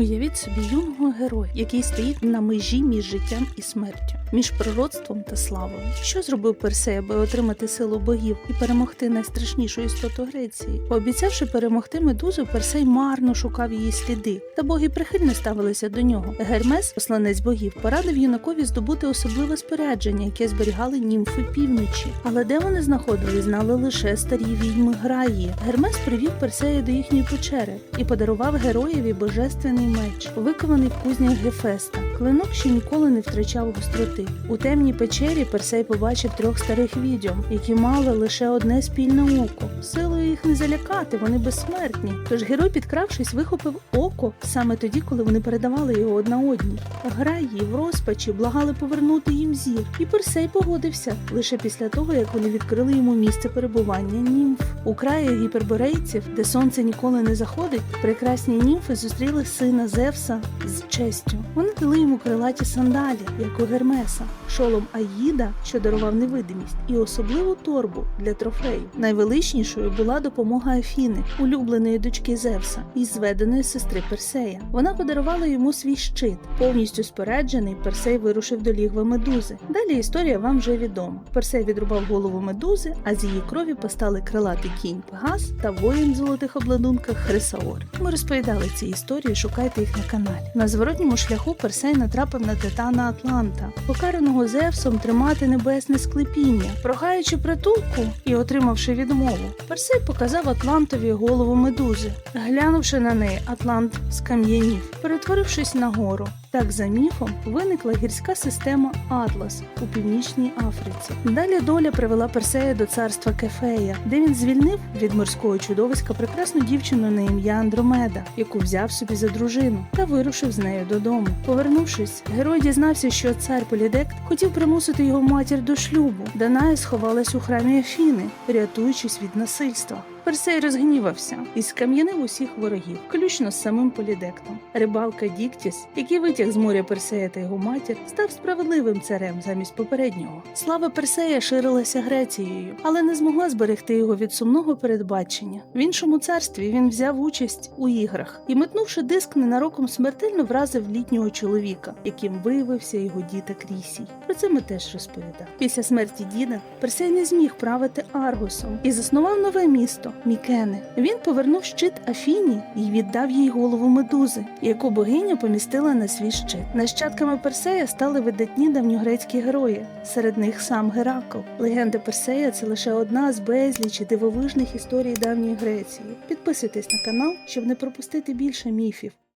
Уявіть собі юного героя, який стоїть на межі між життям і смертю, між пророцтвом та славою. Що зробив Персей, аби отримати силу богів і перемогти найстрашнішу істоту Греції? Пообіцявши перемогти медузу, Персей марно шукав її сліди, та боги прихильно ставилися до нього. Гермес, посланець богів, порадив юнакові здобути особливе спорядження, яке зберігали німфи півночі. Але де вони знаходили, знали лише старі відьми Граї. Гермес привів Персея до їхньої печери і подарував героєві божественний меч, викований в кузнях Гефеста. Клинок ще ніколи не втрачав гостроти. У темній печері Персей побачив трьох старих відьом, які мали лише одне спільне око. Силою їх не залякати, вони безсмертні. Тож герой, підкравшись, вихопив око саме тоді, коли вони передавали його одна одній. Граї в розпачі благали повернути їм зір, і Персей погодився лише після того, як вони відкрили йому місце перебування німф. У краї гіперборейців, де сонце ніколи не заходить, прекрасні німфи зустріли сина Зевса з честю. Вони дали йому крилаті сандалі, як у Гермеса, шолом Аїда, що дарував невидимість, і особливу торбу для трофеїв. Найвеличнішою була допомога Афіни, улюбленої дочки Зевса і зведеної сестри Персея. Вона подарувала йому свій щит. Повністю споряджений, Персей вирушив до лігва медузи. Далі історія вам вже відома. Персей відрубав голову медузи, а з її крові постали крилатий кінь Пегас та воїн в золотих обладунках Хрисаор. Ми розповідали ці історії, шукайте їх на каналі. На зворотньому шляху Персей натрапив на титана Атланта, покараного Зевсом тримати небесне склепіння, прохаючи притулку і отримавши відмову. Персей показав Атлантові голову медузи. Глянувши на неї, Атлант скам'янів, перетворившись на гору. Так, за міфом, виникла гірська система Атлас у північній Африці. Далі доля привела Персея до царства Кефея, де він звільнив від морського чудовиська прекрасну дівчину на ім'я Андромеда, яку взяв собі за дружину, та вирушив з нею додому. Повернувшись, герой дізнався, що цар Полідект хотів примусити його матір до шлюбу. Даная сховалась у храмі Афіни, рятуючись від насильства. Персей розгнівався і скам'янив усіх ворогів, включно з самим Полідектом. Рибалка Діктіс, який витяг з моря Персея та його матір, став справедливим царем замість попереднього. Слава Персея ширилася Грецією, але не змогла зберегти його від сумного передбачення. В іншому царстві він взяв участь у іграх і, метнувши диск, ненароком смертельно вразив літнього чоловіка, яким виявився його діда Крісій. Про це ми теж розповідали. Після смерті діда Персей не зміг правити Аргосом і заснував нове місто Мікене. Він повернув щит Афіні і віддав їй голову медузи, яку богиня помістила на свій щит. Нащадками Персея стали видатні давньогрецькі герої. Серед них сам Геракл. Легенда Персея це лише одна з безлічі дивовижних історій давньої Греції. Підписуйтесь на канал, щоб не пропустити більше міфів.